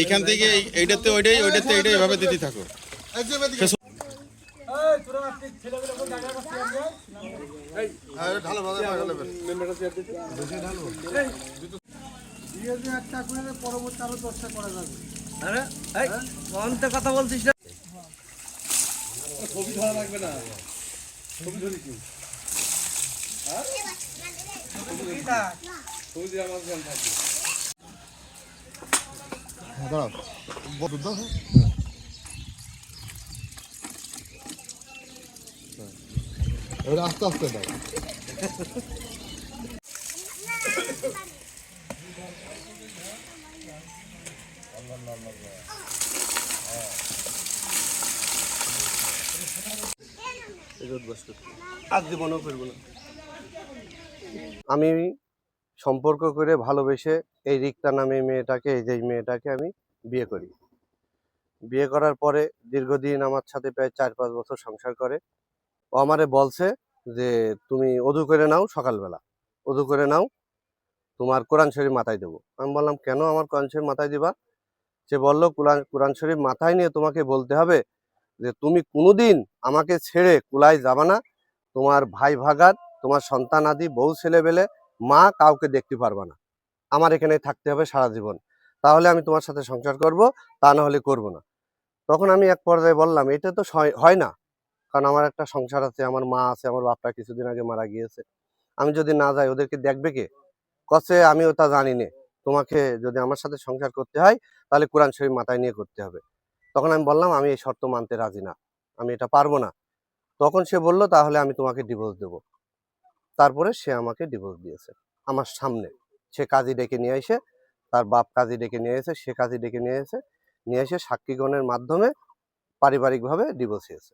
এইখান থেকে এইটাতে ওইটাই ওইটাতে এইটাই এভাবে দিতে থাকো। আরে এই অন্ত কথা বলছিস না। আস্তে আস্তে দাও। আর করব না। আমি সম্পর্ক করে ভালোবেসে এই রিক্তা নামে মেয়েটাকে, এই যে মেয়েটাকে আমি বিয়ে করি। বিয়ে করার পরে দীর্ঘদিন আমার সাথে প্রায় চার পাঁচ বছর সংসার করে। ও আমারে বলছে যে, তুমি অধু করে নাও সকালবেলা। অধু করে নাও। তোমার কোরআন শরীফ মাথায় দেবো। আমি বললাম, কেন আমার কোরআন শরীফ মাথায় দিবা? সে বলল, কোরআন কোরআন শরীফ মাথায় নিয়ে তোমাকে বলতে হবে যে, তুমি কোনোদিন আমাকে ছেড়ে কুলায় যাবা না। তোমার ভাই ভাগাত তোমার সন্তান আদি, বউ ছেলেবেলে মা কাউকে দেখতে পারবা না। আমার এখানে থাকতে হবে সারা জীবন। তাহলে আমি তোমার সাথে সংসার করব, তা না হলে করব না। তখন আমি এক পর্যায়ে বললাম, এটা তো হয় না। কারণ আমার একটা সংসার আছে, আমার মা আছে, আমার বাপটা কিছুদিন আগে মারা গিয়েছে। আমি যদি না যাই, ওদেরকে দেখবে কে? কছে আমি ওটা জানি নে। তোমাকে যদি আমার সাথে সংসার করতে হয়, তাহলে কোরআন শরীফ মাথায় নিয়ে করতে হবে। তখন আমি বললাম, আমি এই শর্ত মানতে রাজি না। আমি এটা পারব না। তখন সে বলল, তাহলে আমি তোমাকে ডিভোর্স দেব। তারপরে সে আমাকে ডিভোর্স দিয়েছে, আমার সামনে। সে কাজী ডেকে নিয়ে এসে তার বাপ কাজী ডেকে নিয়ে এসে, সে কাজী ডেকে নিয়ে এসে নিয়ে এসে সাক্ষীগণের মাধ্যমে পারিবারিকভাবে ডিভোর্স হয়েছে।